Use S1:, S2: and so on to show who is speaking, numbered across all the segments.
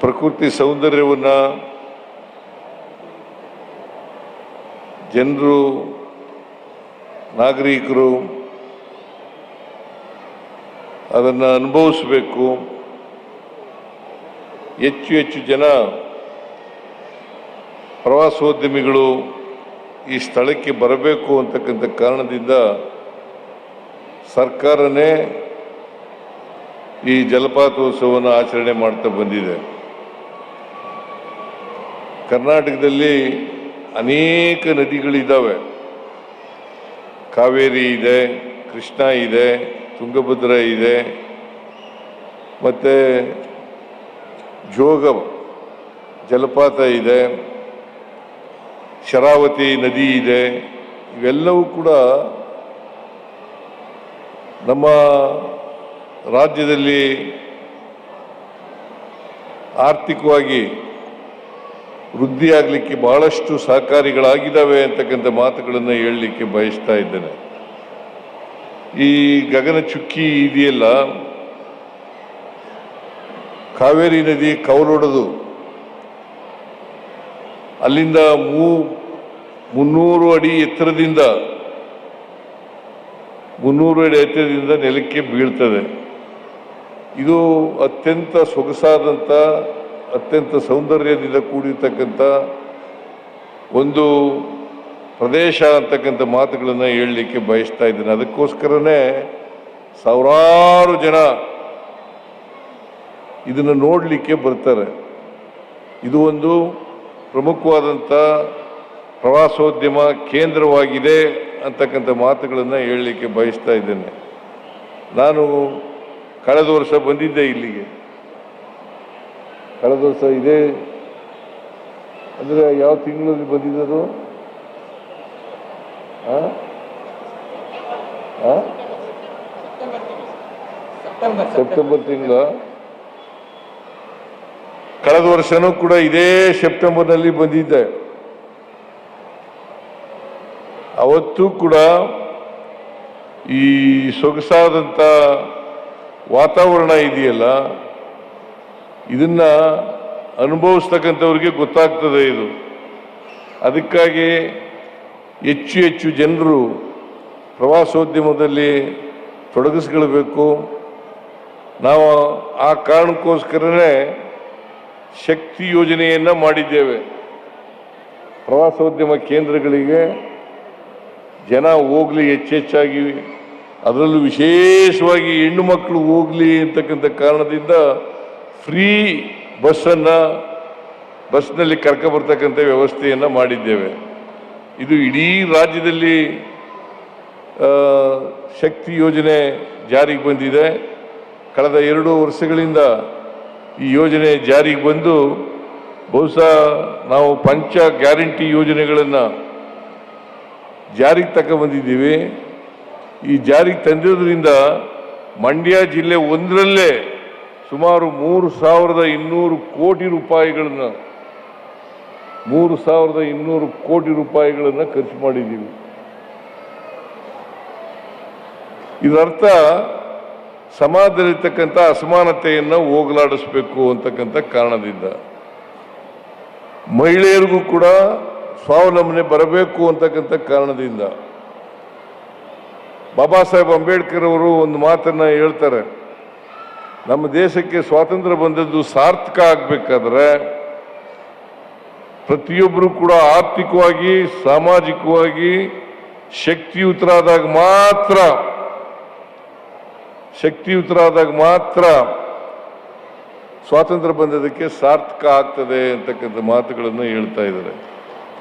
S1: ಪ್ರಕೃತಿ ಸೌಂದರ್ಯವನ್ನು ಜನರು, ನಾಗರಿಕರು ಅದನ್ನು ಅನುಭವಿಸಬೇಕು. ಹೆಚ್ಚು ಹೆಚ್ಚು ಜನ ಪ್ರವಾಸೋದ್ಯಮಿಗಳು ಈ ಸ್ಥಳಕ್ಕೆ ಬರಬೇಕು ಅಂತಕ್ಕಂಥ ಕಾರಣದಿಂದ ಸರ್ಕಾರನೇ ಈ ಜಲಪಾತೋತ್ಸವವನ್ನು ಆಚರಣೆ ಮಾಡ್ತಾ ಬಂದಿದೆ. ಕರ್ನಾಟಕದಲ್ಲಿ ಅನೇಕ ನದಿಗಳಿದ್ದಾವೆ ಕಾವೇರಿ ಇದೆ, ಕೃಷ್ಣ ಇದೆ, ತುಂಗಭದ್ರ ಇದೆ, ಮತ್ತು ಜೋಗ ಜಲಪಾತ ಇದೆ, ಶರಾವತಿ ನದಿ ಇದೆ, ಇವೆಲ್ಲವೂ ಕೂಡ ನಮ್ಮ ರಾಜ್ಯದಲ್ಲಿ ಆರ್ಥಿಕವಾಗಿ ವೃದ್ಧಿಯಾಗಲಿಕ್ಕೆ ಬಹಳಷ್ಟು ಸಹಕಾರಿಗಳಾಗಿದ್ದಾವೆ ಅಂತಕ್ಕಂಥ ಮಾತುಗಳನ್ನು ಹೇಳಲಿಕ್ಕೆ ಬಯಸ್ತಾ ಇದ್ದೇನೆ. ಈ ಗಗನ ಚುಕ್ಕಿ ಇದೆಯಲ್ಲ, ಕಾವೇರಿ ನದಿ ಕವಲೊಡೆದು, ಅಲ್ಲಿಂದ ಮೂ, ಮುನ್ನೂರು ಅಡಿ ಎತ್ತರದಿಂದ, ಮುನ್ನೂರು ಅಡಿ ಎತ್ತರದಿಂದ ನೆಲಕ್ಕೆ ಬೀಳ್ತದೆ. ಇದು ಅತ್ಯಂತ ಸೊಗಸಾದಂಥ ಅತ್ಯಂತ ಸೌಂದರ್ಯದಿಂದ ಕೂಡಿರ್ತಕ್ಕಂಥ ಒಂದು ಪ್ರದೇಶ ಅಂತಕ್ಕಂಥ ಮಾತುಗಳನ್ನು ಹೇಳಲಿಕ್ಕೆ ಬಯಸ್ತಾ ಇದ್ದೇನೆ. ಅದಕ್ಕೋಸ್ಕರನೇ ಸಾವಿರಾರು ಜನ ಇದನ್ನು ನೋಡಲಿಕ್ಕೆ ಬರ್ತಾರೆ. ಇದು ಒಂದು ಪ್ರಮುಖವಾದಂಥ ಪ್ರವಾಸೋದ್ಯಮ ಕೇಂದ್ರವಾಗಿದೆ ಅಂತಕ್ಕಂಥ ಮಾತುಗಳನ್ನು ಹೇಳಲಿಕ್ಕೆ ಬಯಸ್ತಾ ಇದ್ದೇನೆ. ನಾನು ಕಳೆದ ವರ್ಷ ಬಂದಿದ್ದೆ ಇಲ್ಲಿಗೆ. ಕಳೆದ ವರ್ಷ ಇದೇ. ಅಂದರೆ ಯಾವ ತಿಂಗಳಲ್ಲಿ ಬಂದಿದ್ದರು
S2: ಸೆಪ್ಟೆಂಬರ್
S1: ತಿಂಗಳ. ಕಳೆದ ವರ್ಷನೂ ಕೂಡ ಇದೇ ಸೆಪ್ಟೆಂಬರ್ನಲ್ಲಿ ಬಂದಿದ್ದೆ. ಅವತ್ತು ಕೂಡ ಈ ಸೊಗಸಾದಂಥ ವಾತಾವರಣ ಇದೆಯಲ್ಲ ಇದನ್ನ ಅನುಭವಿಸ್ತಕ್ಕಂಥವ್ರಿಗೆ ಗೊತ್ತಾಗ್ತದೆ ಇದು. ಅದಕ್ಕಾಗಿ ಹೆಚ್ಚು ಹೆಚ್ಚು ಜನರು ಪ್ರವಾಸೋದ್ಯಮದಲ್ಲಿ ತೊಡಗಿಸ್ಕೊಳ್ಬೇಕು ನಾವು ಆ ಕಾರಣಕ್ಕೋಸ್ಕರನೇ ಶಕ್ತಿ ಯೋಜನೆಯನ್ನು ಮಾಡಿದ್ದೇವೆ. ಪ್ರವಾಸೋದ್ಯಮ ಕೇಂದ್ರಗಳಿಗೆ ಜನ ಹೋಗಲಿ ಹೆಚ್ಚೆಚ್ಚಾಗಿ ಅದರಲ್ಲೂ ವಿಶೇಷವಾಗಿ ಹೆಣ್ಣು ಮಕ್ಕಳು ಹೋಗಲಿ ಅಂತಕ್ಕಂಥ ಕಾರಣದಿಂದ ಫ್ರೀ ಬಸ್ಸನ್ನು ಬಸ್ನಲ್ಲಿ ಕರ್ಕೊಬರ್ತಕ್ಕಂಥ ವ್ಯವಸ್ಥೆಯನ್ನು ಮಾಡಿದ್ದೇವೆ. ಇದು ಇಡೀ ರಾಜ್ಯದಲ್ಲಿ ಶಕ್ತಿ ಯೋಜನೆ ಜಾರಿಗೆ ಬಂದಿದೆ. ಕಳೆದ ಎರಡು ವರ್ಷಗಳಿಂದ ಈ ಯೋಜನೆ ಜಾರಿಗೆ ಬಂದು ಬಹುಶಃ ನಾವು ಪಂಚ ಗ್ಯಾರಂಟಿ ಯೋಜನೆಗಳನ್ನು ಜಾರಿಗೆ ಬಂದಿದ್ದೀವಿ. ಈ ಜಾರಿಗೆ ತಂದಿರೋದ್ರಿಂದ ಮಂಡ್ಯ ಜಿಲ್ಲೆ ಒಂದರಲ್ಲೇ ಸುಮಾರು ಮೂರು ಸಾವಿರದ ಇನ್ನೂರು ಕೋಟಿ ರೂಪಾಯಿಗಳನ್ನು, ಮೂರು ಸಾವಿರದ ಇನ್ನೂರು ಕೋಟಿ ರೂಪಾಯಿಗಳನ್ನು ಖರ್ಚು ಮಾಡಿದ್ದೀವಿ. ಇದರ್ಥ ಸಮಾಜದಲ್ಲಿರ್ತಕ್ಕಂಥ ಅಸಮಾನತೆಯನ್ನು ಹೋಗಲಾಡಿಸ್ಬೇಕು ಅಂತಕ್ಕಂಥ ಕಾರಣದಿಂದ. ಮಹಿಳೆಯರಿಗೂ ಕೂಡ ಸ್ವಾವಲಂಬನೆ ಬರಬೇಕು ಅಂತಕ್ಕಂಥ ಕಾರಣದಿಂದ. ಬಾಬಾ ಸಾಹೇಬ್ ಅಂಬೇಡ್ಕರ್ ಅವರು ಒಂದು ಮಾತನ್ನು ಹೇಳ್ತಾರೆ. ನಮ್ಮ ದೇಶಕ್ಕೆ ಸ್ವಾತಂತ್ರ್ಯ ಬಂದದ್ದು ಸಾರ್ಥಕ ಆಗಬೇಕಾದ್ರೆ ಪ್ರತಿಯೊಬ್ಬರು ಕೂಡ ಆರ್ಥಿಕವಾಗಿ, ಸಾಮಾಜಿಕವಾಗಿ ಶಕ್ತಿಯುತರಾದಾಗ ಮಾತ್ರ ಶಕ್ತಿಯುತರಾದಾಗ ಮಾತ್ರ ಸ್ವಾತಂತ್ರ್ಯ ಬಂದದಕ್ಕೆ ಸಾರ್ಥಕ ಆಗ್ತದೆ ಅಂತಕ್ಕಂಥ ಮಾತುಗಳನ್ನು ಹೇಳ್ತಾ ಇದ್ದಾರೆ.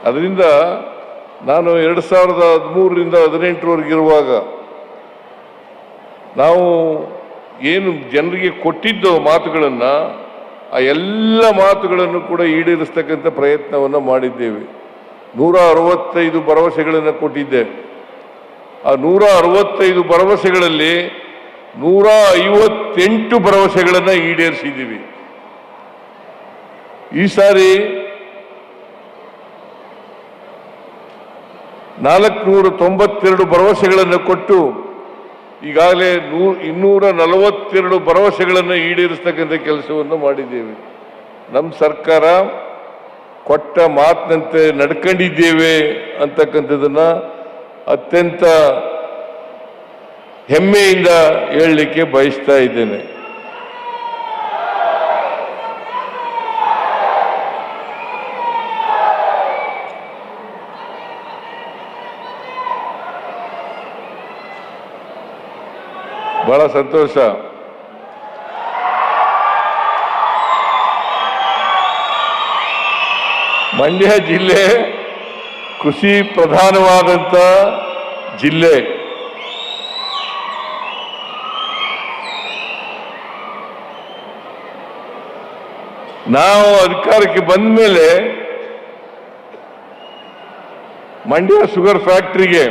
S1: ಅದರಿಂದ ನಾನು ಎರಡು ಸಾವಿರದ ಹದಿಮೂರರಿಂದ ಹದಿನೆಂಟರವರೆಗಿರುವಾಗ ನಾವು ಏನು ಜನರಿಗೆ ಕೊಟ್ಟಿದ್ದು ಮಾತುಗಳನ್ನು ಆ ಎಲ್ಲ ಮಾತುಗಳನ್ನು ಕೂಡ ಈಡೇರಿಸ್ತಕ್ಕಂಥ ಪ್ರಯತ್ನವನ್ನು ಮಾಡಿದ್ದೇವೆ. ನೂರ ಅರವತ್ತೈದು ಭರವಸೆಗಳನ್ನು ಕೊಟ್ಟಿದ್ದೆ. ಆ ನೂರ ಅರವತ್ತೈದು ಭರವಸೆಗಳಲ್ಲಿ ನೂರ ಐವತ್ತೆಂಟು ಭರವಸೆಗಳನ್ನು ಈಡೇರಿಸಿದ್ದೀವಿ. ಈ ಸಾರಿ ನಾಲ್ಕುನೂರ ತೊಂಬತ್ತೆರಡು ಭರವಸೆಗಳನ್ನು ಕೊಟ್ಟು ಈಗಾಗಲೇ ನೂ, ಇನ್ನೂರ ನಲವತ್ತೆರಡು ಭರವಸೆಗಳನ್ನು ಈಡೇರಿಸ್ತಕ್ಕಂಥ ಕೆಲಸವನ್ನು ಮಾಡಿದ್ದೇವೆ. ನಮ್ಮ ಸರ್ಕಾರ ಕೊಟ್ಟ ಮಾತಿನಂತೆ ನಡ್ಕೊಂಡಿದ್ದೇವೆ ಅಂತಕ್ಕಂಥದ್ದನ್ನು ಅತ್ಯಂತ ಹೆಮ್ಮೆಯಿಂದ ಹೇಳಲಿಕ್ಕೆ ಬಯಸ್ತಾ ಇದ್ದೇನೆ. ಬಹಳ ಸಂತೋಷ. ಮಂಡ್ಯ ಜಿಲ್ಲೆ ಕೃಷಿ ಪ್ರಧಾನವಾದಂಥ ಜಿಲ್ಲೆ. ನಾವು ಅಧಿಕಾರಕ್ಕೆ ಬಂದ ಮೇಲೆ ಮಂಡ್ಯ ಶುಗರ್ ಫ್ಯಾಕ್ಟರಿಗೆ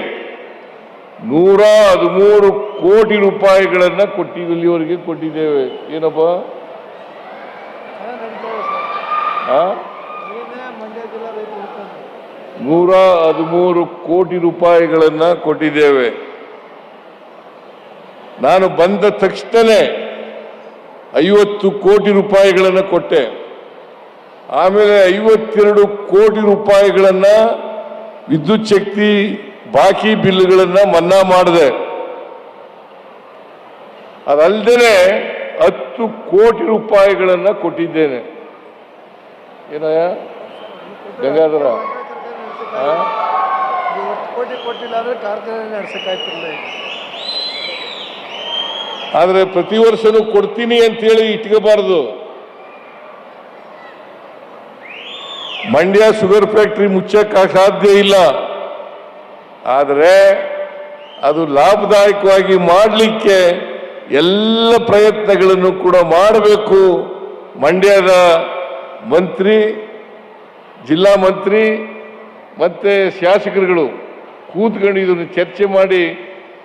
S1: ನೂರ ಹದಿಮೂರು ಕೋಟಿ ರೂಪಾಯಿಗಳನ್ನ ಕೊಟ್ಟಿದ್ದು ಇಲ್ಲಿವರೆಗೆ ಕೊಟ್ಟಿದ್ದೇವೆ. ಏನಪ್ಪ? ನೂರ ಹದಿಮೂರು ಕೋಟಿ ರೂಪಾಯಿಗಳನ್ನ ಕೊಟ್ಟಿದ್ದೇವೆ. ನಾನು ಬಂದ ತಕ್ಷಣನೇ ಐವತ್ತು ಕೋಟಿ ರೂಪಾಯಿಗಳನ್ನ ಕೊಟ್ಟೆ. ಆಮೇಲೆ ಐವತ್ತೆರಡು ಕೋಟಿ ರೂಪಾಯಿಗಳನ್ನ ವಿದ್ಯುತ್ ಶಕ್ತಿ ಬಾಕಿ ಬಿಲ್ಗಳನ್ನ ಮನ್ನಾ ಮಾಡಿದೆ. ಅದಲ್ಲದೆ ಹತ್ತು ಕೋಟಿ ರೂಪಾಯಿಗಳನ್ನ ಕೊಟ್ಟಿದ್ದೇನೆ. ಏನಯ್ಯ? ಗಂಗಾಧರ. ಆದರೆ ಪ್ರತಿ ವರ್ಷನೂ ಕೊಡ್ತೀನಿ ಅಂತೇಳಿ ಇಟ್ಕೋಬಾರ್ದು. ಮಂಡ್ಯ ಶುಗರ್ ಫ್ಯಾಕ್ಟ್ರಿ ಮುಚ್ಚಕ್ಕೆ ಸಾಧ್ಯ ಇಲ್ಲ. ಆದರೆ ಅದು ಲಾಭದಾಯಕವಾಗಿ ಮಾಡಲಿಕ್ಕೆ ಎಲ್ಲ ಪ್ರಯತ್ನಗಳನ್ನು ಕೂಡ ಮಾಡಬೇಕು. ಮಂಡ್ಯದ ಮಂತ್ರಿ, ಜಿಲ್ಲಾ ಮಂತ್ರಿ, ಮತ್ತು ಶಾಸಕರುಗಳು ಕೂತ್ಕೊಂಡು ಇದನ್ನು ಚರ್ಚೆ ಮಾಡಿ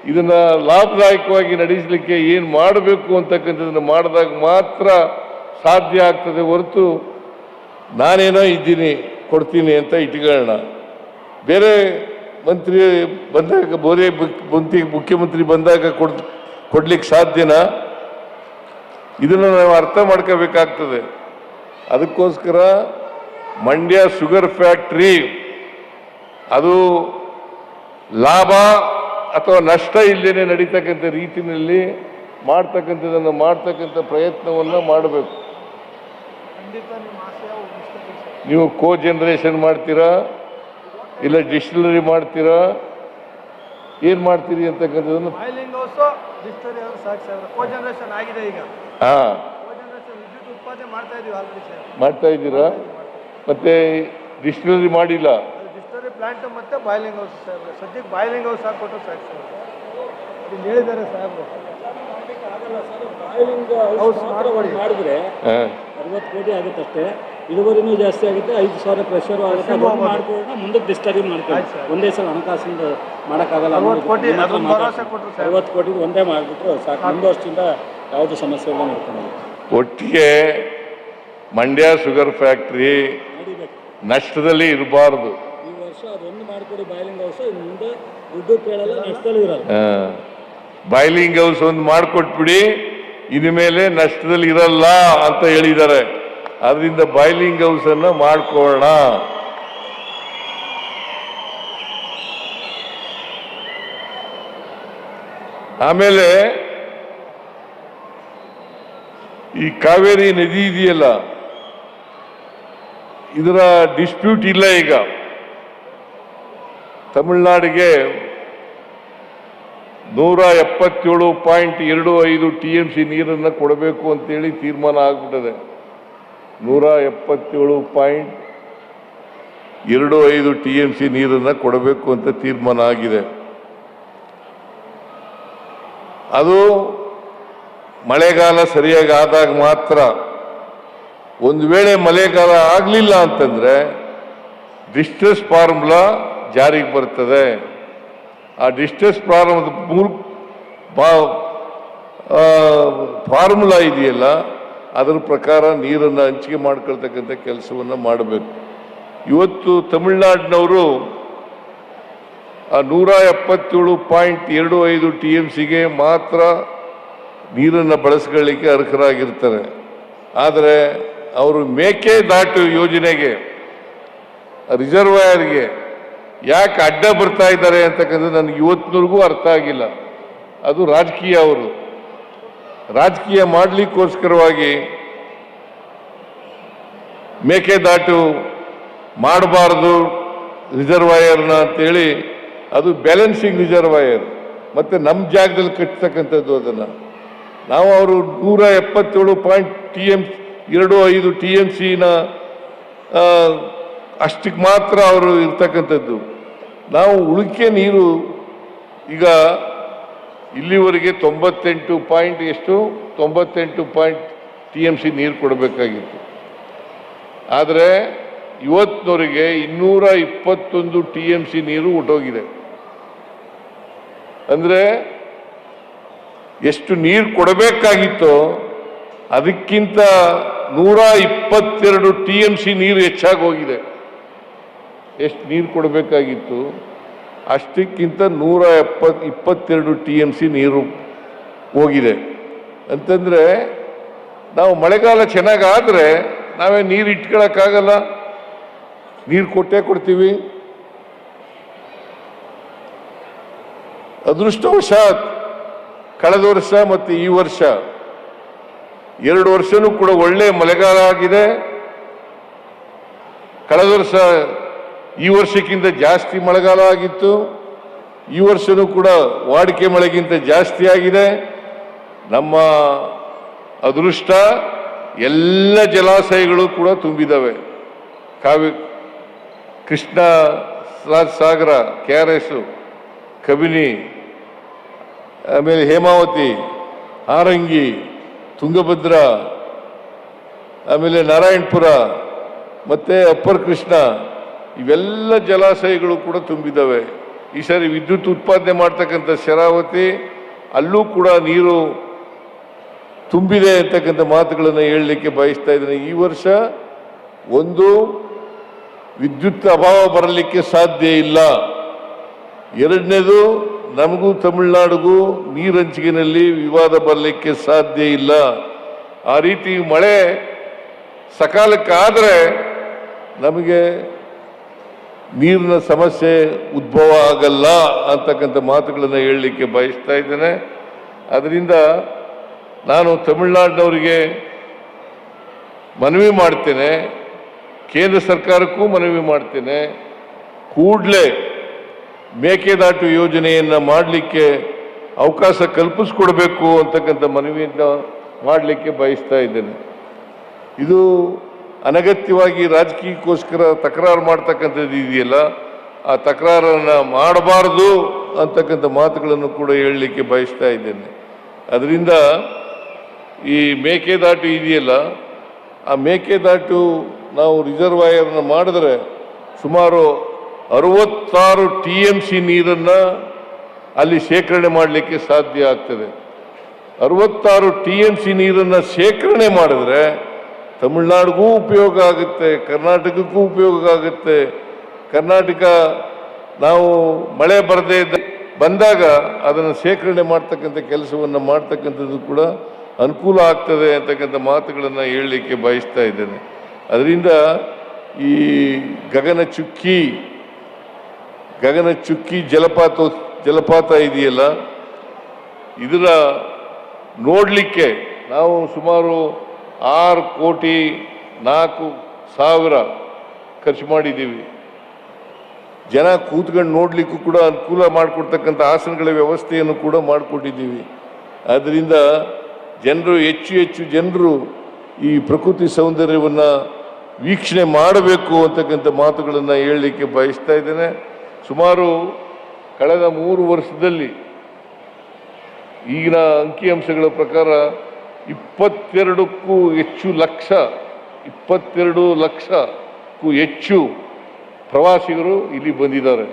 S1: ಇದನ್ನು ಲಾಭದಾಯಕವಾಗಿ ನಡೆಸಲಿಕ್ಕೆ ಏನು ಮಾಡಬೇಕು ಅಂತಕ್ಕಂಥದ್ದನ್ನು ಮಾಡಿದಾಗ ಮಾತ್ರ ಸಾಧ್ಯ ಆಗ್ತದೆ ಹೊರತು ನಾನೇನೋ ಇದ್ದೀನಿ, ಕೊಡ್ತೀನಿ ಅಂತ ಇಟ್ಕೊಳ್ಳೋಣ. ಬೇರೆ ಮಂತ್ರಿ ಬಂದಾಗ ಬೋರೆ ಮಂತ್ರಿ ಮುಖ್ಯಮಂತ್ರಿ ಬಂದಾಗ ಕೊಡ್ ಕೊಡ್ಲಿಕ್ಕೆ ಸಾಧ್ಯನಾ? ಇದನ್ನು ನಾವು ಅರ್ಥ ಮಾಡ್ಕೋಬೇಕಾಗ್ತದೆ. ಅದಕ್ಕೋಸ್ಕರ ಮಂಡ್ಯ ಶುಗರ್ ಫ್ಯಾಕ್ಟ್ರಿ ಅದು ಲಾಭ ಅಥವಾ ನಷ್ಟ ಇಲ್ಲೇನೆ ನಡೀತಕ್ಕಂಥ ರೀತಿಯಲ್ಲಿ ಮಾಡ್ತಕ್ಕಂಥದ್ದನ್ನು ಮಾಡ್ತಕ್ಕಂಥ ಪ್ರಯತ್ನವನ್ನು ಮಾಡಬೇಕು. ನೀವು ಕೋ ಜನರೇಷನ್ ಮಾಡ್ತೀರಾ? ಇಲ್ಲ ಡಿಸ್ಟಿಲರಿ ಮಾಡ್ತೀರಾ? ಏನು ಮಾಡ್ತೀರಿ ಅಂತಕ್ಕಂಥದ್ದನ್ನು?
S2: ಬಾಯ್ಲಿಂಗ್ ಹೌಸ್ ಡಿಸ್ಟರಿ ಅವರು ಸಾಕು ಸರ್ ಕೋ ಜನರೇಷನ್ ಆಗಿದೆ ಈಗ.
S1: ಹಾಂ.
S2: ಕೋ ಜನರೇಷನ್ ವಿದ್ಯುತ್ ಉತ್ಪಾದನೆ ಮಾಡ್ತಾ
S1: ಇದ್ದೀರಾ? ಮತ್ತೆ ಡಿಸ್ಟಿಲರಿ ಮಾಡಿಲ್ಲ?
S2: ಪ್ಲಾಂಟ್ ಮತ್ತೆ ಬಾಯ್ಲಿಂಗ್ ಹೌಸ್ ಸರ್ ಸದ್ಯಕ್ಕೆ ಬಾಯ್ಲಿಂಗ್ ಹೌಸ್ ಹಾಕೊಟ್ಟು ಸಾಕು ಸರ್ ಇಲ್ಲಿ ಹೇಳಿದ್ದಾರೆ ಸಾಹೇಬ್ರು. ಹೌಸ್ ಮಾಡ್ಕೊಡಿ.
S3: ಮಾಡಿದ್ರೆ
S1: ಹಾಂ.
S3: ಅರವತ್ತು ಕೋಟಿ ಆಗುತ್ತೆ ಅಷ್ಟೇ ಇಳುವರಿನೂ ಜಾಸ್ತಿ ಆಗುತ್ತೆ. ಐದು ಸಾವಿರ ಪ್ರೆಷರು ಆಗುತ್ತೆ. ಮಾಡ್ಕೊಂಡು ಮುಂದಕ್ಕೆ ಡಿಸ್ಟರ್ಬ್ ಮಾಡ್ಕೊಂಡು ಒಂದೇ ಸಲ ಹಣಕಾಸಿಂದ ಮಾಡೋಕ್ಕಾಗಲ್ಲ
S2: ಅರವತ್ತು ಕೋಟಿ
S3: ಒಂದೇ ಮಾಡಿಬಿಟ್ರು ಸಾಕು. ಒಂದು ವರ್ಷದಿಂದ ಯಾವುದು ಸಮಸ್ಯೆ ಇಲ್ಲ ನೋಡ್ಕೊಂಡು
S1: ಒಟ್ಟಿಗೆ ಮಂಡ್ಯ ಶುಗರ್ ಫ್ಯಾಕ್ಟ್ರಿ ನಷ್ಟದಲ್ಲಿ ಇರಬಾರ್ದು.
S3: ಈ ವರ್ಷ ಅದೊಂದು ಮಾಡಿಕೊಡಿ. ಬಾಯ್ಲಿಂಗ್ ಹೌಸ್ ಮುಂದೆ ದುಡ್ಡು ಕೇಳಲ್ಲ ನಷ್ಟದಲ್ಲಿ ಇರಲ್ಲ.
S1: ಬಾಯ್ಲಿಂಗ್ ಹೌಸ್ ಒಂದು ಮಾಡಿಕೊಟ್ಬಿಡಿ ಇನ್ಮೇಲೆ ನಷ್ಟದಲ್ಲಿ ಇರಲ್ಲ ಅಂತ ಹೇಳಿದ್ದಾರೆ. ಅದರಿಂದ ಬಾಯ್ಲಿಂಗ್ ಹೌಸ್ ಅನ್ನ ಮಾಡ್ಕೊಳ್ಳೋಣ. ಆಮೇಲೆ ಈ ಕಾವೇರಿ ನದಿ ಇದೆಯಲ್ಲ, ಇದರ ಡಿಸ್ಪ್ಯೂಟ್ ಇಲ್ಲ ಈಗ. ತಮಿಳುನಾಡಿಗೆ ನೂರ ಎಪ್ಪತ್ತೇಳು ಪಾಯಿಂಟ್ ಎರಡು ಐದು ಟಿ ಎಂ ಸಿ ನೀರನ್ನು ಕೊಡಬೇಕು ಅಂತೇಳಿ ತೀರ್ಮಾನ ಆಗ್ಬಿಟ್ಟದೆ. ನೂರ ಎಪ್ಪತ್ತೇಳು ಪಾಯಿಂಟ್ ಎರಡು ಐದು ಟಿ ಎಂ ಸಿ ನೀರನ್ನು ಕೊಡಬೇಕು ಅಂತ ತೀರ್ಮಾನ ಆಗಿದೆ. ಅದು ಮಳೆಗಾಲ ಸರಿಯಾಗಿ ಆದಾಗ ಮಾತ್ರ ಒಂದು ವೇಳೆ ಮಳೆಗಾಲ ಆಗಲಿಲ್ಲ ಅಂತಂದರೆ ಡಿಸ್ಟ್ರೆಸ್ ಫಾರ್ಮುಲಾ ಜಾರಿಗೆ ಬರ್ತದೆ. ಆ ಡಿಸ್ಟ್ರೆಸ್ ಪ್ರಾರಂಭದ ಮೂಲ ಫಾರ್ಮುಲಾ ಇದೆಯಲ್ಲ ಅದರ ಪ್ರಕಾರ ನೀರನ್ನು ಹಂಚಿಕೆ ಮಾಡ್ಕೊಳ್ತಕ್ಕಂಥ ಕೆಲಸವನ್ನು ಮಾಡಬೇಕು. ಇವತ್ತು ತಮಿಳ್ನಾಡಿನವರು ಆ ನೂರ ಎಪ್ಪತ್ತೇಳು ಪಾಯಿಂಟ್ ಎರಡು ಐದು ಟಿ ಎಂ ಸಿಗೆ ಮಾತ್ರ ನೀರನ್ನು ಬಳಸ್ಕೊಳ್ಳಿಕ್ಕೆ ಅರ್ಹರಾಗಿರ್ತಾರೆ. ಆದರೆ ಅವರು ಮೇಕೆದಾಟು ಯೋಜನೆಗೆ, ರಿಸರ್ವಾಯರ್ಗೆ ಯಾಕೆ ಅಡ್ಡ ಬರ್ತಾ ಇದ್ದಾರೆ ಅಂತಕ್ಕಂಥದ್ದು ನನಗೆ ಇವತ್ತಿನವರೆಗೂ ಅರ್ಥ ಆಗಿಲ್ಲ. ಅದು ರಾಜಕೀಯ ಅವರು. ರಾಜಕೀಯ ಮಾಡಲಿಕ್ಕೋಸ್ಕರವಾಗಿ ಮೇಕೆದಾಟು ಮಾಡಬಾರ್ದು ರಿಸರ್ವಾಯರ್ನ ಅಂತೇಳಿ ಅದು ಬ್ಯಾಲೆನ್ಸಿಂಗ್ ರಿಸರ್ವಾಯರ್. ಮತ್ತೆ ನಮ್ಮ ಜಾಗದಲ್ಲಿ ಕಟ್ಟತಕ್ಕಂಥದ್ದು ಅದನ್ನು. ನಾವು ಅವರು ನೂರ ಎಪ್ಪತ್ತೇಳು ಪಾಯಿಂಟ್ ಟಿ ಎಂ ಎರಡು ಐದು ಟಿ ಎಂ ಸಿನ ಅಷ್ಟಕ್ಕೆ ಮಾತ್ರ ಅವರು ಇರ್ತಕ್ಕಂಥದ್ದು. ನಾವು ಉಳಿಕೆ ನೀರು ಈಗ ಇಲ್ಲಿವರೆಗೆ ತೊಂಬತ್ತೆಂಟು ಪಾಯಿಂಟ್ ಎಷ್ಟು? ತೊಂಬತ್ತೆಂಟು ಪಾಯಿಂಟ್ ಟಿ ಎಂ ಸಿ ನೀರು ಕೊಡಬೇಕಾಗಿತ್ತು. ಆದರೆ ಇವತ್ತಿನವರೆಗೆ ಇನ್ನೂರ ಇಪ್ಪತ್ತೊಂದು ಟಿ ಎಂ ಸಿ ನೀರು ಹೊಟ್ಟೋಗಿದೆ ಅಂದರೆ ಎಷ್ಟು ನೀರು ಕೊಡಬೇಕಾಗಿತ್ತೋ ಅದಕ್ಕಿಂತ ನೂರ ಇಪ್ಪತ್ತೆರಡು ಟಿ ಎಂ ಸಿ ನೀರು ಹೆಚ್ಚಾಗಿ ಹೋಗಿದೆ. ಎಷ್ಟು ನೀರು ಕೊಡಬೇಕಾಗಿತ್ತು? ಅಷ್ಟಕ್ಕಿಂತ ನೂರ ಎಪ್ಪತ್, ಇಪ್ಪತ್ತೆರಡು ಟಿ ಎಂ ಸಿ ನೀರು ಹೋಗಿದೆ. ಅಂತಂದರೆ ನಾವು ಮಳೆಗಾಲ ಚೆನ್ನಾಗಾದರೆ ನಾವೇ ನೀರು ಇಟ್ಕೊಳ್ಳೋಕ್ಕಾಗಲ್ಲ ನೀರು ಕೊಟ್ಟೇ ಕೊಡ್ತೀವಿ. ಅದೃಷ್ಟವಶಾತ್ ಕಳೆದ ವರ್ಷ ಮತ್ತು ಈ ವರ್ಷ ಎರಡು ವರ್ಷನೂ ಕೂಡ ಒಳ್ಳೆ ಮಳೆಗಾಲ ಆಗಿದೆ. ಕಳೆದ ವರ್ಷ ಈ ವರ್ಷಕ್ಕಿಂತ ಜಾಸ್ತಿ ಮಳೆಗಾಲ ಆಗಿತ್ತು. ಈ ವರ್ಷನೂ ಕೂಡ ವಾಡಿಕೆ ಮಳೆಗಿಂತ ಜಾಸ್ತಿ ಆಗಿದೆ. ನಮ್ಮ ಅದೃಷ್ಟ, ಎಲ್ಲ ಜಲಾಶಯಗಳು ಕೂಡ ತುಂಬಿದ್ದಾವೆ ಕಾವಿ Krishna Sagara K R S Kabini, ಆಮೇಲೆ ಹೇಮಾವತಿ, ಹಾರಂಗಿ, ತುಂಗಭದ್ರ, ಆಮೇಲೆ ನಾರಾಯಣಪುರ, ಮತ್ತೆ ಅಪ್ಪರ್ ಕೃಷ್ಣ ಇವೆಲ್ಲ ಜಲಾಶಯಗಳು ಕೂಡ ತುಂಬಿದ್ದಾವೆ ಈ ಸಾರಿ ವಿದ್ಯುತ್ ಉತ್ಪಾದನೆ ಮಾಡ್ತಕ್ಕಂಥ ಶರಾವತಿ, ಅಲ್ಲೂ ಕೂಡ ನೀರು ತುಂಬಿದೆ ಅಂತಕ್ಕಂಥ ಮಾತುಗಳನ್ನು ಹೇಳಲಿಕ್ಕೆ ಬಯಸ್ತಾ ಇದ್ದೇನೆ. ಈ ವರ್ಷ ಒಂದು ವಿದ್ಯುತ್ ಅಭಾವ ಬರಲಿಕ್ಕೆ ಸಾಧ್ಯ ಇಲ್ಲ. ಎರಡನೇದು, ನಮಗೂ ತಮಿಳುನಾಡಿಗೂ ನೀರು ಹಂಚಿಕೆನಲ್ಲಿ ವಿವಾದ ಬರಲಿಕ್ಕೆ ಸಾಧ್ಯ ಇಲ್ಲ. ಆ ರೀತಿ ಮಳೆ ಸಕಾಲಕ್ಕಾದರೆ ನಮಗೆ ನೀರಿನ ಸಮಸ್ಯೆ ಉದ್ಭವ ಆಗಲ್ಲ ಅಂತಕ್ಕಂಥ ಮಾತುಗಳನ್ನು ಹೇಳಲಿಕ್ಕೆ ಬಯಸ್ತಾ ಇದ್ದೇನೆ. ಅದರಿಂದ ನಾನು ತಮಿಳುನಾಡಿನವರಿಗೆ ಮನವಿ ಮಾಡ್ತೇನೆ. ಕೇಂದ್ರ ಸರ್ಕಾರಕ್ಕೂ ಮನವಿ ಮಾಡ್ತೇನೆ. ಕೂಡಲೇ ಮೇಕೆದಾಟು ಯೋಜನೆಯನ್ನು ಮಾಡಲಿಕ್ಕೆ ಅವಕಾಶ ಕಲ್ಪಿಸ್ಕೊಡ್ಬೇಕು ಅಂತಕ್ಕಂಥ ಮನವಿಯನ್ನು ಮಾಡಲಿಕ್ಕೆ ಬಯಸ್ತಾ ಇದ್ದೇನೆ. ಇದು ಅನಗತ್ಯವಾಗಿ ರಾಜಕೀಯಕ್ಕೋಸ್ಕರ ತಕರಾರು ಮಾಡ್ತಕ್ಕಂಥದ್ದು ಇದೆಯಲ್ಲ, ಆ ತಕರಾರನ್ನು ಮಾಡಬಾರ್ದು ಅಂತಕ್ಕಂಥ ಮಾತುಗಳನ್ನು ಕೂಡ ಹೇಳಲಿಕ್ಕೆ ಬಯಸ್ತಾ ಇದ್ದೇನೆ. ಅದರಿಂದ ಈ ಮೇಕೆದಾಟು ಇದೆಯಲ್ಲ, ಆ ಮೇಕೆದಾಟು ನಾವು ರಿಸರ್ವಾಯರ್ನ ಮಾಡಿದ್ರೆ ಸುಮಾರು ಅರವತ್ತಾರು ಟಿ ಎಂ ಸಿ ನೀರನ್ನು ಅಲ್ಲಿ ಶೇಖರಣೆ ಮಾಡಲಿಕ್ಕೆ ಸಾಧ್ಯ ಆಗ್ತದೆ. ಅರವತ್ತಾರು ಟಿ ಎಂ ಸಿ ನೀರನ್ನು ಶೇಖರಣೆ ಮಾಡಿದ್ರೆ ತಮಿಳ್ನಾಡಿಗೂ ಉಪಯೋಗ ಆಗುತ್ತೆ, ಕರ್ನಾಟಕಕ್ಕೂ ಉಪಯೋಗ ಆಗುತ್ತೆ. ಕರ್ನಾಟಕ ನಾವು ಮಳೆ ಬರದೇ ಇದ್ದ ಬಂದಾಗ ಅದನ್ನು ಶೇಖರಣೆ ಮಾಡ್ತಕ್ಕಂಥ ಕೆಲಸವನ್ನು ಮಾಡ್ತಕ್ಕಂಥದ್ದು ಕೂಡ ಅನುಕೂಲ ಆಗ್ತದೆ ಅಂತಕ್ಕಂಥ ಮಾತುಗಳನ್ನು ಹೇಳಲಿಕ್ಕೆ ಬಯಸ್ತಾ ಇದ್ದೇನೆ. ಅದರಿಂದ ಈ ಗಗನ ಚುಕ್ಕಿ ಗಗನ ಚುಕ್ಕಿ ಜಲಪಾತ ಜಲಪಾತ ಇದೆಯಲ್ಲ ಇದರ ನೋಡಲಿಕ್ಕೆ ನಾವು ಸುಮಾರು ಆರು ಕೋಟಿ ನಾಲ್ಕು ಸಾವಿರ ಖರ್ಚು ಮಾಡಿದ್ದೀವಿ. ಜನ ಕೂತ್ಕೊಂಡು ನೋಡಲಿಕ್ಕೂ ಕೂಡ ಅನುಕೂಲ ಮಾಡಿಕೊಡ್ತಕ್ಕಂಥ ಆಸನಗಳ ವ್ಯವಸ್ಥೆಯನ್ನು ಕೂಡ ಮಾಡಿಕೊಟ್ಟಿದ್ದೀವಿ. ಆದ್ದರಿಂದ ಜನರು, ಹೆಚ್ಚು ಹೆಚ್ಚು ಜನರು ಈ ಪ್ರಕೃತಿ ಸೌಂದರ್ಯವನ್ನು ವೀಕ್ಷಣೆ ಮಾಡಬೇಕು ಅಂತಕ್ಕಂಥ ಮಾತುಗಳನ್ನು ಹೇಳಲಿಕ್ಕೆ ಬಯಸ್ತಾ ಇದ್ದೇನೆ. ಸುಮಾರು ಕಳೆದ ಮೂರು ವರ್ಷದಲ್ಲಿ ಈಗಿನ ಅಂಕಿಅಂಶಗಳ ಪ್ರಕಾರ ಇಪ್ಪತ್ತೆರಡಕ್ಕೂ ಹೆಚ್ಚು ಲಕ್ಷ, ಇಪ್ಪತ್ತೆರಡು ಲಕ್ಷಕ್ಕೂ ಹೆಚ್ಚು ಪ್ರವಾಸಿಗರು ಇಲ್ಲಿ ಬಂದಿದ್ದಾರೆ.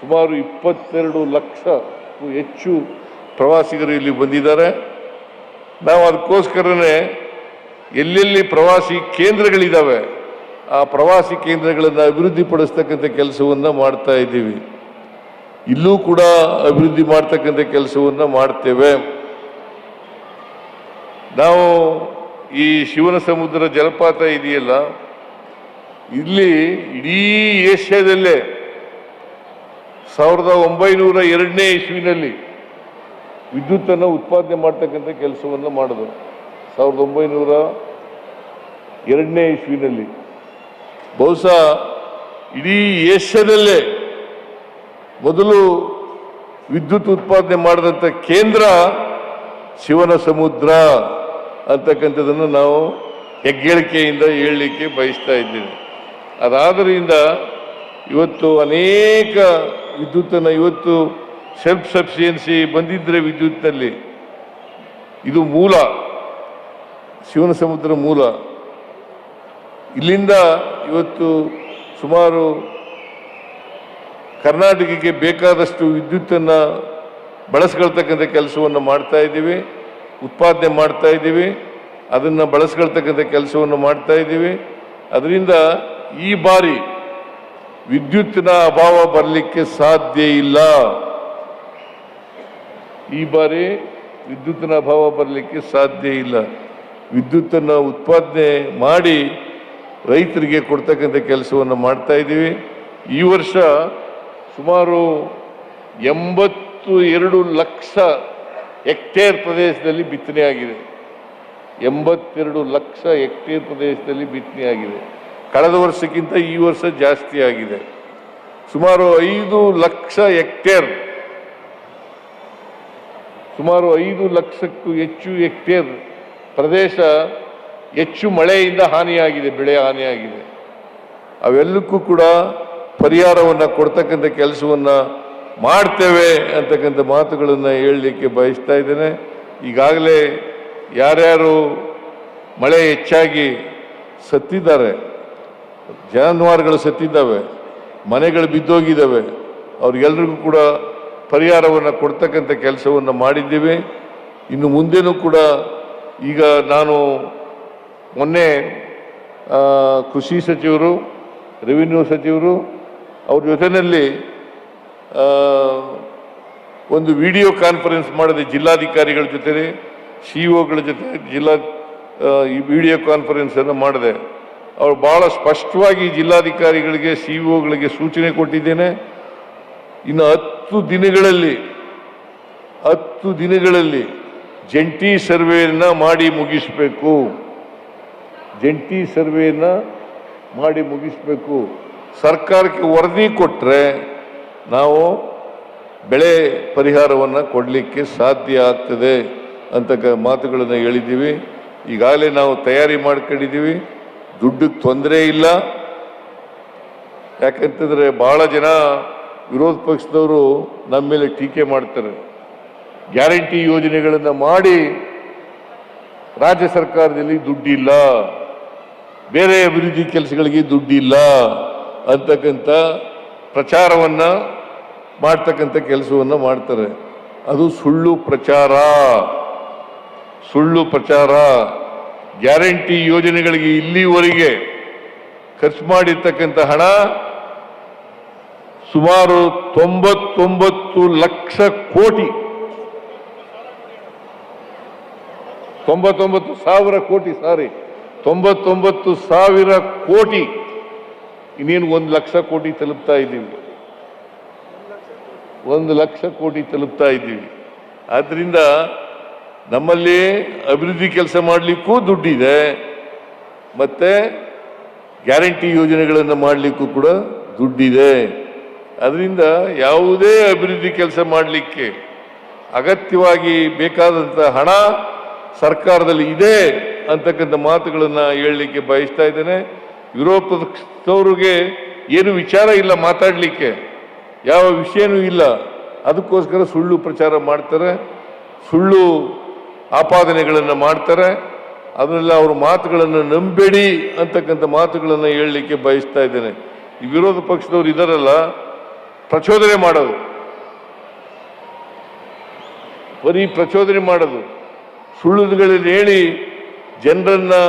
S1: ಸುಮಾರು ಇಪ್ಪತ್ತೆರಡು ಲಕ್ಷಕ್ಕೂ ಹೆಚ್ಚು ಪ್ರವಾಸಿಗರು ಇಲ್ಲಿ ಬಂದಿದ್ದಾರೆ. ನಾವು ಅದಕ್ಕೋಸ್ಕರನೇ ಎಲ್ಲೆಲ್ಲಿ ಪ್ರವಾಸಿ ಕೇಂದ್ರಗಳಿದ್ದಾವೆ, ಆ ಪ್ರವಾಸಿ ಕೇಂದ್ರಗಳನ್ನು ಅಭಿವೃದ್ಧಿಪಡಿಸ್ತಕ್ಕಂಥ ಕೆಲಸವನ್ನು ಮಾಡ್ತಾ ಇದ್ದೀವಿ. ಇಲ್ಲೂ ಕೂಡ ಅಭಿವೃದ್ಧಿ ಮಾಡ್ತಕ್ಕಂಥ ಕೆಲಸವನ್ನು ಮಾಡ್ತೇವೆ. ನಾವು ಈ ಶಿವನ ಸಮುದ್ರ ಜಲಪಾತ ಇದೆಯಲ್ಲ, ಇಲ್ಲಿ ಇಡೀ ಏಷ್ಯಾದಲ್ಲೇ ಸಾವಿರದ ಒಂಬೈನೂರ ಎರಡನೇ ಇಸ್ವಿನಲ್ಲಿ ವಿದ್ಯುತ್ತನ್ನು ಉತ್ಪಾದನೆ ಮಾಡ್ತಕ್ಕಂಥ ಕೆಲಸವನ್ನು ಮಾಡಿದರು. ಸಾವಿರದ ಒಂಬೈನೂರ ಎರಡನೇ ಇಸ್ವಿನಲ್ಲಿ. ಬಹುಶಃ ಇಡೀ ಏಷ್ಯಾದಲ್ಲೇ ಮೊದಲು ವಿದ್ಯುತ್ ಉತ್ಪಾದನೆ ಮಾಡಿದಂಥ ಕೇಂದ್ರ ಶಿವನ ಸಮುದ್ರ. ಅಂತಕ್ಕಂಥದ್ದನ್ನು ನಾವು ಹೆಗ್ಗಳಿಕೆಯಿಂದ ಹೇಳಲಿಕ್ಕೆ ಬಯಸ್ತಾ ಇದ್ದೇನೆ ಅದಾದ್ದರಿಂದ ಇವತ್ತು ಅನೇಕ ವಿದ್ಯುತ್ತನ್ನು ಇವತ್ತು ಸೆಲ್ಫ್ ಸಫಿಷಿಯನ್ಸಿ ಬಂದಿದ್ದರೆ ವಿದ್ಯುತ್ನಲ್ಲಿ ಇದು ಮೂಲ, ಶಿವನ ಸಮುದ್ರ ಮೂಲ. ಇಲ್ಲಿಂದ ಇವತ್ತು ಸುಮಾರು ಕರ್ನಾಟಕಕ್ಕೆ ಬೇಕಾದಷ್ಟು ವಿದ್ಯುತ್ತನ್ನು ಬಳಸ್ಕೊಳ್ತಕ್ಕಂಥ ಕೆಲಸವನ್ನು ಮಾಡ್ತಾ ಇದ್ದೀವಿ. ಉತ್ಪಾದನೆ ಮಾಡ್ತಾ ಇದ್ದೀವಿ, ಅದನ್ನು ಬಳಸ್ಕೊಳ್ತಕ್ಕಂಥ ಕೆಲಸವನ್ನು ಮಾಡ್ತಾ ಇದ್ದೀವಿ. ಅದರಿಂದ ಈ ಬಾರಿ ವಿದ್ಯುತ್ತಿನ ಅಭಾವ ಬರಲಿಕ್ಕೆ ಸಾಧ್ಯ ಇಲ್ಲ. ಈ ಬಾರಿ ವಿದ್ಯುತ್ತಿನ ಅಭಾವ ಬರಲಿಕ್ಕೆ ಸಾಧ್ಯ ಇಲ್ಲ. ವಿದ್ಯುತ್ತನ್ನು ಉತ್ಪಾದನೆ ಮಾಡಿ ರೈತರಿಗೆ ಕೊಡ್ತಕ್ಕಂಥ ಕೆಲಸವನ್ನು ಮಾಡ್ತಾ ಇದ್ದೀವಿ. ಈ ವರ್ಷ ಸುಮಾರು ಎಂಬತ್ತು ಎರಡು ಲಕ್ಷ ಹೆಕ್ಟೇರ್ ಪ್ರದೇಶದಲ್ಲಿ ಬಿತ್ತನೆ ಆಗಿದೆ. ಎಂಬತ್ತೆರಡು ಲಕ್ಷ ಹೆಕ್ಟೇರ್ ಪ್ರದೇಶದಲ್ಲಿ ಬಿತ್ತನೆ ಆಗಿದೆ. ಕಳೆದ ವರ್ಷಕ್ಕಿಂತ ಈ ವರ್ಷ ಜಾಸ್ತಿ ಆಗಿದೆ. ಸುಮಾರು ಐದು ಲಕ್ಷ ಹೆಕ್ಟೇರ್, ಸುಮಾರು ಐದು ಲಕ್ಷಕ್ಕೂ ಹೆಚ್ಚು ಹೆಕ್ಟೇರ್ ಪ್ರದೇಶ ಹೆಚ್ಚು ಮಳೆಯಿಂದ ಹಾನಿಯಾಗಿದೆ, ಬೆಳೆ ಹಾನಿಯಾಗಿದೆ. ಅವೆಲ್ಲಕ್ಕೂ ಕೂಡ ಪರಿಹಾರವನ್ನು, ಕೊಡ್ತಕ್ಕಂಥ ಕೆಲಸವನ್ನು ಮಾಡ್ತೇವೆ ಅಂತಕ್ಕಂಥ ಮಾತುಗಳನ್ನು ಹೇಳಲಿಕ್ಕೆ ಬಯಸ್ತಾ ಇದ್ದೇನೆ. ಈಗಾಗಲೇ ಯಾರ್ಯಾರು ಮಳೆ ಹೆಚ್ಚಾಗಿ ಸತ್ತಿದ್ದಾರೆ, ಜಾನುವಾರುಗಳು ಸತ್ತಿದ್ದಾವೆ, ಮನೆಗಳು ಬಿದ್ದೋಗಿದ್ದಾವೆ, ಅವ್ರಿಗೆಲ್ರಿಗೂ ಕೂಡ ಪರಿಹಾರವನ್ನು ಕೊಡ್ತಕ್ಕಂಥ ಕೆಲಸವನ್ನು ಮಾಡಿದ್ದೀವಿ. ಇನ್ನು ಮುಂದೆನೂ ಕೂಡ ಈಗ ನಾನು ಮೊನ್ನೆ ಕೃಷಿ ಸಚಿವರು, ರೆವಿನ್ಯೂ ಸಚಿವರು ಅವ್ರ ಜೊತೆಯಲ್ಲಿ ಒಂದು ವಿಡಿಯೋ ಕಾನ್ಫರೆನ್ಸ್ ಮಾಡಿದೆ ಜಿಲ್ಲಾಧಿಕಾರಿಗಳ ಜೊತೆ ಸಿ ಒಗಳ ಜೊತೆ ಜಿಲ್ಲಾ ಈ ವಿಡಿಯೋ ಕಾನ್ಫರೆನ್ಸನ್ನು ಮಾಡಿದೆ, ಅವ್ರು ಭಾಳ ಸ್ಪಷ್ಟವಾಗಿ ಜಿಲ್ಲಾಧಿಕಾರಿಗಳಿಗೆ, ಸಿ ಒಗಳಿಗೆ ಸೂಚನೆ ಕೊಟ್ಟಿದ್ದೇನೆ. ಇನ್ನು ಹತ್ತು ದಿನಗಳಲ್ಲಿ ಹತ್ತು ದಿನಗಳಲ್ಲಿ ಜಂಟಿ ಸರ್ವೆಯನ್ನು ಮಾಡಿ ಮುಗಿಸಬೇಕು. ಜಂಟಿ ಸರ್ವೆಯನ್ನು ಮಾಡಿ ಮುಗಿಸಬೇಕು. ಸರ್ಕಾರಕ್ಕೆ ವರದಿ ಕೊಟ್ಟರೆ ನಾವು ಬೆಳೆ ಪರಿಹಾರವನ್ನು ಕೊಡಲಿಕ್ಕೆ ಸಾಧ್ಯ ಆಗ್ತದೆ ಅಂತ ಮಾತುಗಳನ್ನು ಹೇಳಿದ್ದೀವಿ. ಈಗಾಗಲೇ ನಾವು ತಯಾರಿ ಮಾಡ್ಕೊಂಡಿದ್ದೀವಿ. ದುಡ್ಡಿಗೆ ತೊಂದರೆ ಇಲ್ಲ. ಯಾಕಂತಂದರೆ ಭಾಳ ಜನ ವಿರೋಧ ಪಕ್ಷದವರು ನಮ್ಮ ಮೇಲೆ ಟೀಕೆ ಮಾಡ್ತಾರೆ. ಗ್ಯಾರಂಟಿ ಯೋಜನೆಗಳನ್ನು ಮಾಡಿ ರಾಜ್ಯ ಸರ್ಕಾರದಲ್ಲಿ ದುಡ್ಡಿಲ್ಲ. ಬೇರೆ ಅಭಿವೃದ್ಧಿ ಕೆಲಸಗಳಿಗೆ ದುಡ್ಡಿಲ್ಲ ಅಂತಕ್ಕಂಥ ಪ್ರಚಾರವನ್ನ ಮಾಡ್ತಕ್ಕಂಥ ಕೆಲಸವನ್ನು ಮಾಡ್ತಾರೆ. ಅದು ಸುಳ್ಳು ಪ್ರಚಾರ. ಸುಳ್ಳು ಪ್ರಚಾರ. ಗ್ಯಾರಂಟಿ ಯೋಜನೆಗಳಿಗೆ ಇಲ್ಲಿವರೆಗೆ ಖರ್ಚು ಮಾಡಿರ್ತಕ್ಕಂಥ ಹಣ ಸುಮಾರು ತೊಂಬತ್ತೊಂಬತ್ತು ಲಕ್ಷ ಕೋಟಿ. ತೊಂಬತ್ತೊಂಬತ್ತು ಸಾವಿರ ಕೋಟಿ, ಸಾರಿ. ತೊಂಬತ್ತೊಂಬತ್ತು ಸಾವಿರ ಕೋಟಿ. ಇನ್ನೇನು ಒಂದು ಲಕ್ಷ ಕೋಟಿ ತಲುಪ್ತಾ ಇದ್ದೀವಿ. ಒಂದು ಲಕ್ಷ ಕೋಟಿ ತಲುಪ್ತಾ ಇದ್ದೀವಿ. ಆದ್ರಿಂದ ನಮ್ಮಲ್ಲಿ ಅಭಿವೃದ್ಧಿ ಕೆಲಸ ಮಾಡಲಿಕ್ಕೂ ದುಡ್ಡಿದೆ. ಮತ್ತೆ ಗ್ಯಾರಂಟಿ ಯೋಜನೆಗಳನ್ನು ಮಾಡಲಿಕ್ಕೂ ಕೂಡ ದುಡ್ಡಿದೆ. ಅದರಿಂದ ಯಾವುದೇ ಅಭಿವೃದ್ಧಿ ಕೆಲಸ ಮಾಡಲಿಕ್ಕೆ ಅಗತ್ಯವಾಗಿ ಬೇಕಾದಂಥ ಹಣ ಸರ್ಕಾರದಲ್ಲಿ ಇದೆ ಅಂತಕ್ಕಂಥ ಮಾತುಗಳನ್ನು ಹೇಳಲಿಕ್ಕೆ ಬಯಸ್ತಾ ಇದ್ದೇನೆ. ವಿರೋಧ ಪಕ್ಷದವ್ರಿಗೆ ಏನು ವಿಚಾರ ಇಲ್ಲ ಮಾತಾಡಲಿಕ್ಕೆ, ಯಾವ ವಿಷಯನೂ ಇಲ್ಲ. ಅದಕ್ಕೋಸ್ಕರ ಸುಳ್ಳು ಪ್ರಚಾರ ಮಾಡ್ತಾರೆ, ಸುಳ್ಳು ಆಪಾದನೆಗಳನ್ನು ಮಾಡ್ತಾರೆ. ಅದನ್ನೆಲ್ಲ ಅವ್ರ ಮಾತುಗಳನ್ನು ನಂಬೇಡಿ ಅಂತಕ್ಕಂಥ ಮಾತುಗಳನ್ನು ಹೇಳಲಿಕ್ಕೆ ಬಯಸ್ತಾ ಇದ್ದೇನೆ. ಈ ವಿರೋಧ ಪಕ್ಷದವ್ರು ಇದರಲ್ಲ, ಪ್ರಚೋದನೆ ಮಾಡೋದು. ಬರೀ ಪ್ರಚೋದನೆ ಮಾಡೋದು. ಸುಳ್ಳುಗಳಲ್ಲಿ ಹೇಳಿ ಜನರನ್ನು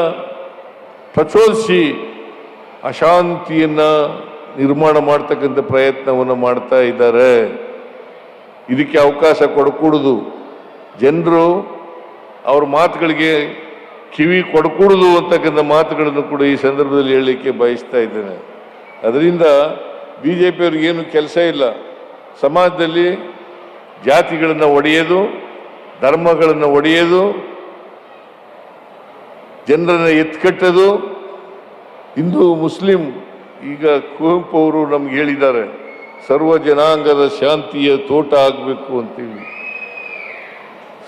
S1: ಪ್ರಚೋದಿಸಿ ಅಶಾಂತಿಯನ್ನ ನಿರ್ಮಾಣ ಮಾಡ್ತಕ್ಕಂಥ ಪ್ರಯತ್ನವನ್ನು ಮಾಡ್ತಾ ಇದ್ದಾರೆ. ಇದಕ್ಕೆ ಅವಕಾಶ ಕೊಡಕೂಡುದು. ಜನರು ಅವ್ರ ಮಾತುಗಳಿಗೆ ಕಿವಿ ಕೊಡಕೂಡದು ಅಂತಕ್ಕಂಥ ಮಾತುಗಳನ್ನು ಕೂಡ ಈ ಸಂದರ್ಭದಲ್ಲಿ ಹೇಳಲಿಕ್ಕೆ ಬಯಸ್ತಾ ಇದ್ದೇನೆ. ಅದರಿಂದ ಬಿ ಜೆ ಪಿಯವ್ರಿಗೆ ಏನು ಕೆಲಸ ಇಲ್ಲ. ಸಮಾಜದಲ್ಲಿ ಜಾತಿಗಳನ್ನು ಒಡೆಯೋದು, ಧರ್ಮಗಳನ್ನು ಒಡೆಯೋದು, ಜನರನ್ನು ಎತ್ಕಟ್ಟೋದು ಹಿಂದೂ ಮುಸ್ಲಿಂ ಈಗ ಕುವೆಂಪು ಅವರು ನಮ್ಗೆ ಹೇಳಿದ್ದಾರೆ, ಸರ್ವ ಜನಾಂಗದ ಶಾಂತಿಯ ತೋಟ ಆಗಬೇಕು ಅಂತೀವಿ.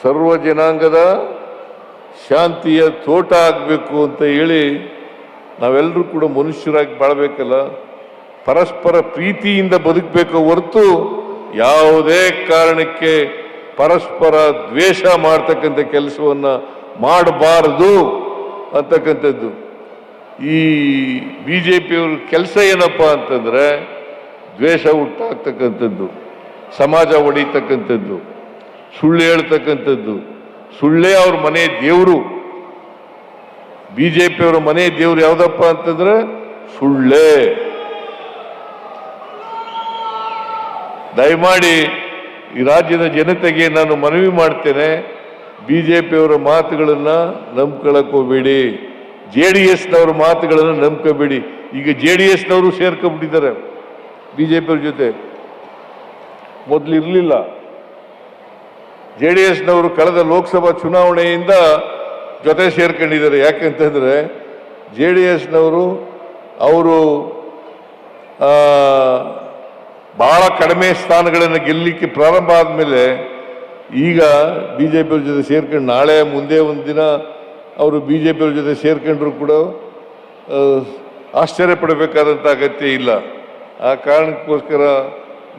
S1: ಸರ್ವ ಜನಾಂಗದ ಶಾಂತಿಯ ತೋಟ ಆಗಬೇಕು ಅಂತ ಹೇಳಿ ನಾವೆಲ್ಲರೂ ಕೂಡ ಮನುಷ್ಯರಾಗಿ ಬಾಳ್ಬೇಕಲ್ಲ, ಪರಸ್ಪರ ಪ್ರೀತಿಯಿಂದ ಬದುಕಬೇಕು ಹೊರತು ಯಾವುದೇ ಕಾರಣಕ್ಕೆ ಪರಸ್ಪರ ದ್ವೇಷ ಮಾಡ್ತಕ್ಕಂಥ ಕೆಲಸವನ್ನು ಮಾಡಬಾರದು ಅಂತಕ್ಕಂಥದ್ದು. ಈ ಬಿ ಜೆ ಪಿಯವ್ರ ಕೆಲಸ ಏನಪ್ಪ ಅಂತಂದ್ರೆ ದ್ವೇಷ ಹುಟ್ಟಾಗ್ತಕ್ಕಂಥದ್ದು, ಸಮಾಜ ಒಡೀತಕ್ಕಂಥದ್ದು, ಸುಳ್ಳು ಹೇಳ್ತಕ್ಕಂಥದ್ದು. ಸುಳ್ಳೇ ಅವ್ರ ಮನೆ ದೇವರು. ಬಿ ಜೆ ಪಿಯವರ ಮನೆ ದೇವ್ರು ಯಾವುದಪ್ಪ ಅಂತಂದ್ರೆ ಸುಳ್ಳೇ. ದಯಮಾಡಿ ಈ ರಾಜ್ಯದ ಜನತೆಗೆ ನಾನು ಮನವಿ ಮಾಡ್ತೇನೆ ಬಿ ಜೆ ಪಿಯವರ ಮಾತುಗಳನ್ನ ನಂಬ್ಕೊಳ್ಳೋಕೆ ಜೆ ಡಿ ಎಸ್ನವ್ರ ಮಾತುಗಳನ್ನು ನಂಬ್ಕೋಬೇಡಿ. ಈಗ ಜೆ ಡಿ ಎಸ್ನವರು ಸೇರ್ಕೊಂಡ್ಬಿಟ್ಟಿದ್ದಾರೆ ಬಿ ಜೆ ಪಿಯವ್ರ ಜೊತೆ. ಮೊದಲು ಇರಲಿಲ್ಲ. ಜೆ ಡಿ ಎಸ್ನವರು ಕಳೆದ ಲೋಕಸಭಾ ಚುನಾವಣೆಯಿಂದ ಜೊತೆ ಸೇರ್ಕೊಂಡಿದ್ದಾರೆ. ಯಾಕೆಂತಂದರೆ ಜೆ ಡಿ ಎಸ್ನವರು ಅವರು ಭಾಳ ಕಡಿಮೆ ಸ್ಥಾನಗಳನ್ನು ಗೆಲ್ಲಲಿಕ್ಕೆ ಪ್ರಾರಂಭ ಆದಮೇಲೆ ಈಗ ಬಿ ಜೆ ಪಿಯವ್ರ ಜೊತೆ ಸೇರ್ಕೊಂಡು ನಾಳೆ ಮುಂದೆ ಒಂದು ದಿನ ಅವರು ಬಿ ಜೆ ಪಿಯವ್ರ ಜೊತೆ ಸೇರ್ಕೊಂಡ್ರು ಕೂಡ ಆಶ್ಚರ್ಯ ಪಡಬೇಕಾದಂಥ ಅಗತ್ಯ ಇಲ್ಲ. ಆ ಕಾರಣಕ್ಕೋಸ್ಕರ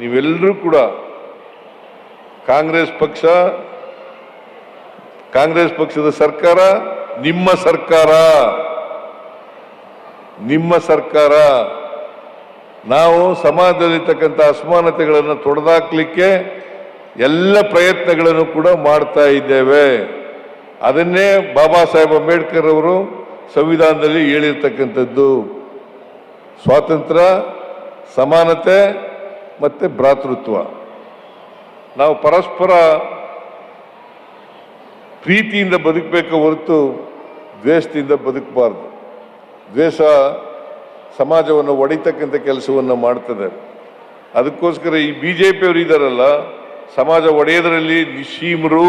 S1: ನೀವೆಲ್ಲರೂ ಕೂಡ ಕಾಂಗ್ರೆಸ್ ಪಕ್ಷ, ಕಾಂಗ್ರೆಸ್ ಪಕ್ಷದ ಸರ್ಕಾರ ನಿಮ್ಮ ಸರ್ಕಾರ. ನಿಮ್ಮ ಸರ್ಕಾರ. ನಾವು ಸಮಾಜದಲ್ಲಿರ್ತಕ್ಕಂಥ ಅಸಮಾನತೆಗಳನ್ನು ತೊಡೆದಾಕ್ಲಿಕ್ಕೆ ಎಲ್ಲ ಪ್ರಯತ್ನಗಳನ್ನು ಕೂಡ ಮಾಡ್ತಾ ಇದ್ದೇವೆ. ಅದನ್ನೇ ಬಾಬಾ ಸಾಹೇಬ್ ಅಂಬೇಡ್ಕರ್ ಅವರು ಸಂವಿಧಾನದಲ್ಲಿ ಹೇಳಿರ್ತಕ್ಕಂಥದ್ದು. ಸ್ವಾತಂತ್ರ್ಯ, ಸಮಾನತೆ ಮತ್ತು ಭ್ರಾತೃತ್ವ. ನಾವು ಪರಸ್ಪರ ಪ್ರೀತಿಯಿಂದ ಬದುಕಬೇಕು ಹೊರತು ದ್ವೇಷದಿಂದ ಬದುಕಬಾರ್ದು. ದ್ವೇಷ ಸಮಾಜವನ್ನು ಒಡಿತಕ್ಕಂಥ ಕೆಲಸವನ್ನು ಮಾಡ್ತದೆ. ಅದಕ್ಕೋಸ್ಕರ ಈ ಬಿ ಜೆ ಪಿಯವರು ಇದ್ದಾರಲ್ಲ ಸಮಾಜ ಒಡೆಯೋದರಲ್ಲಿ ನಿಶೀಮರು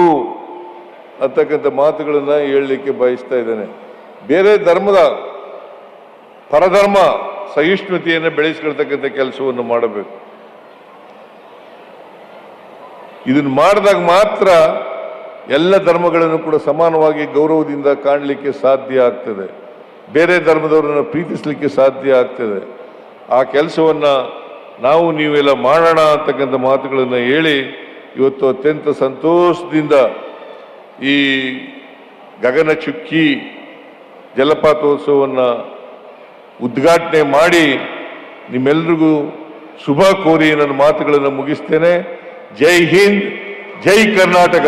S1: ಅಂತಕ್ಕಂಥ ಮಾತುಗಳನ್ನ ಹೇಳಲಿಕ್ಕೆ ಬಯಸ್ತಾ ಇದ್ದೇನೆ. ಬೇರೆ ಧರ್ಮದ ಪರಧರ್ಮ ಸಹಿಷ್ಣುತೆಯನ್ನು ಬೆಳೆಸ್ಕೊಳ್ತಕ್ಕಂಥ ಕೆಲಸವನ್ನು ಮಾಡಬೇಕು. ಇದನ್ನು ಮಾಡಿದಾಗ ಮಾತ್ರ ಎಲ್ಲ ಧರ್ಮಗಳನ್ನು ಕೂಡ ಸಮಾನವಾಗಿ ಗೌರವದಿಂದ ಕಾಣಲಿಕ್ಕೆ ಸಾಧ್ಯ ಆಗ್ತದೆ. ಬೇರೆ ಧರ್ಮದವರನ್ನು ಪ್ರೀತಿಸಲಿಕ್ಕೆ ಸಾಧ್ಯ ಆಗ್ತದೆ. ಆ ಕೆಲಸವನ್ನು ನಾವು ನೀವೆಲ್ಲ ಮಾಡೋಣ ಅಂತಕ್ಕಂಥ ಮಾತುಗಳನ್ನು ಹೇಳಿ ಇವತ್ತು ಅತ್ಯಂತ ಸಂತೋಷದಿಂದ ಈ ಗಗನ ಚುಕ್ಕಿ ಜಲಪಾತೋತ್ಸವವನ್ನು ಉದ್ಘಾಟನೆ ಮಾಡಿ ನಿಮ್ಮೆಲ್ರಿಗೂ ಶುಭ ಕೋರಿ ನನ್ನ ಮಾತುಗಳನ್ನು ಮುಗಿಸ್ತೇನೆ. ಜೈ ಹಿಂದ್, ಜೈ ಕರ್ನಾಟಕ.